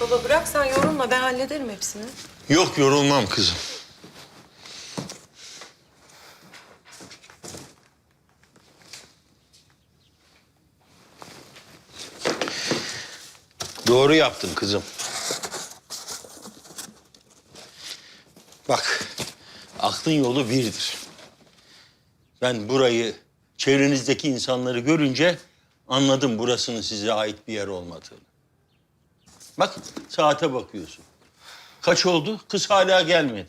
Baba bırak sen yorulma ben hallederim hepsini. Yok yorulmam kızım. Doğru yaptın kızım. Bak, aklın yolu birdir. Ben burayı, çevrenizdeki insanları görünce anladım burasının size ait bir yer olmadığını. Bak, saate bakıyorsun. Kaç oldu? Kız hala gelmedi.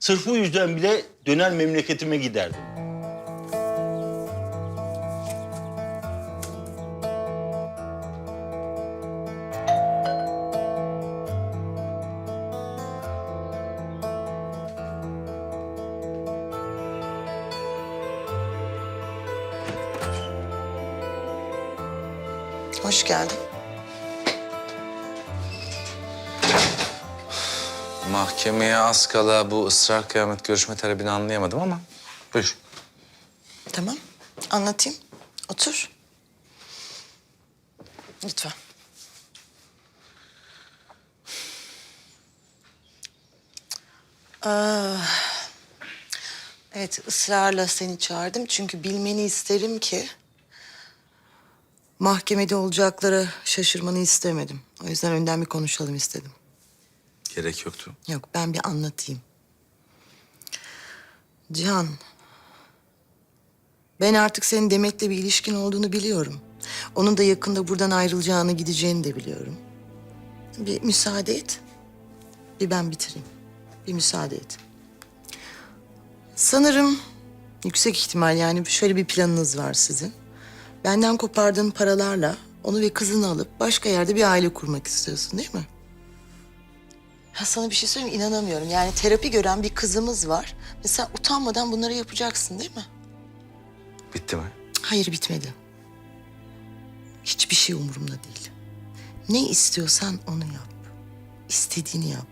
Sırf bu yüzden bile döner memleketime giderdim. Hoş geldin. Mahkemeye az kala bu ısrar kıyamet görüşme talebini anlayamadım ama buyur. Tamam. Anlatayım. Otur. Lütfen. Aa, evet, ısrarla seni çağırdım. Çünkü bilmeni isterim ki... ...mahkemede olacaklara şaşırmanı istemedim. O yüzden önden bir konuşalım istedim. Gerek yoktu. Yok, ben bir anlatayım. Cihan, ben artık senin Demet'le bir ilişkin olduğunu biliyorum. Onun da yakında buradan ayrılacağını, gideceğini de biliyorum. Bir müsaade et. Bir ben bitireyim. Bir müsaade et. Sanırım yüksek ihtimal yani şöyle bir planınız var sizin. Benden kopardığın paralarla onu ve kızını alıp başka yerde bir aile kurmak istiyorsun değil mi? Ya sana bir şey söyleyeyim mi? inanamıyorum. Yani terapi gören bir kızımız var. Mesela utanmadan bunları yapacaksın değil mi? Bitti mi? Hayır bitmedi. Hiçbir şey umurumda değil. Ne istiyorsan onu yap. İstediğini yap.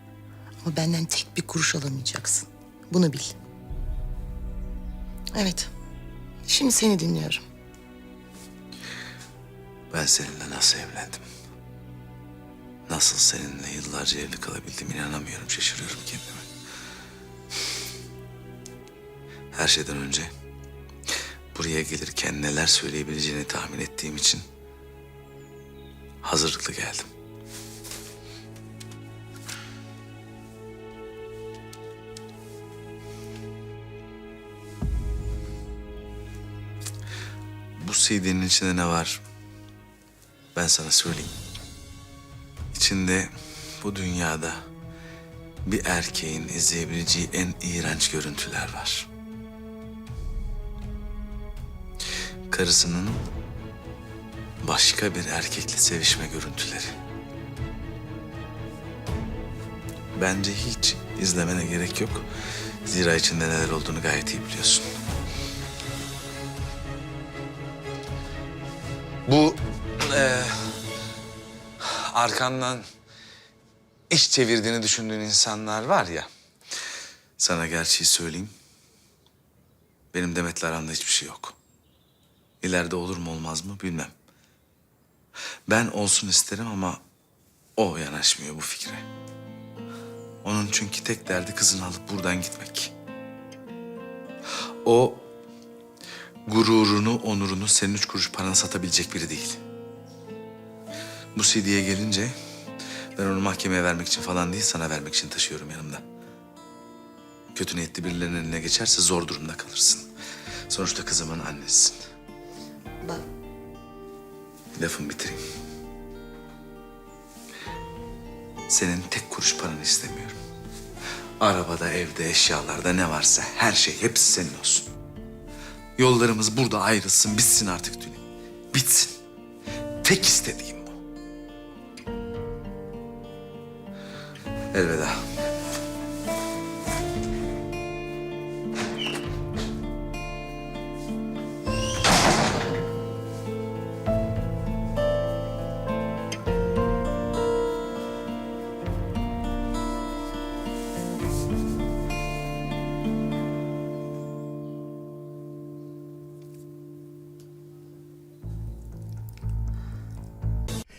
Ama benden tek bir kuruş alamayacaksın. Bunu bil. Evet. Şimdi seni dinliyorum. Ben seninle nasıl evlendim? Nasıl seninle yıllarca evli kalabildim inanamıyorum, şaşırıyorum kendime. Her şeyden önce buraya gelirken neler söyleyebileceğini tahmin ettiğim için hazırlıklı geldim. Bu CD'nin içinde ne var? Ben sana söyleyeyim. İçinde bu dünyada bir erkeğin izleyebileceği en iğrenç görüntüler var. Karısının başka bir erkekle sevişme görüntüleri. Bence hiç izlemene gerek yok. Zira içinde neler olduğunu gayet iyi biliyorsun. Bu eee, arkandan iş çevirdiğini düşündüğün insanlar var ya. Sana gerçeği söyleyeyim. Benim Demet'le aramda hiçbir şey yok. İleride olur mu olmaz mı bilmem. Ben olsun isterim ama o yanaşmıyor bu fikre. Onun çünkü tek derdi kızını alıp buradan gitmek. O gururunu, onurunu senin üç kuruş parana satabilecek biri değil. Bu CD'ye gelince ben onu mahkemeye vermek için falan değil sana vermek için taşıyorum yanımda. Kötü niyetli birilerinin eline geçerse zor durumda kalırsın. Sonuçta kızımın annesisin. Bak. Lafımı bitireyim. Senin tek kuruş paranı istemiyorum. Arabada, evde, eşyalarda ne varsa her şey hepsi senin olsun. Yollarımız burada ayrılsın, bitsin artık Tülin. Bitsin. Tek istediğim Elveda.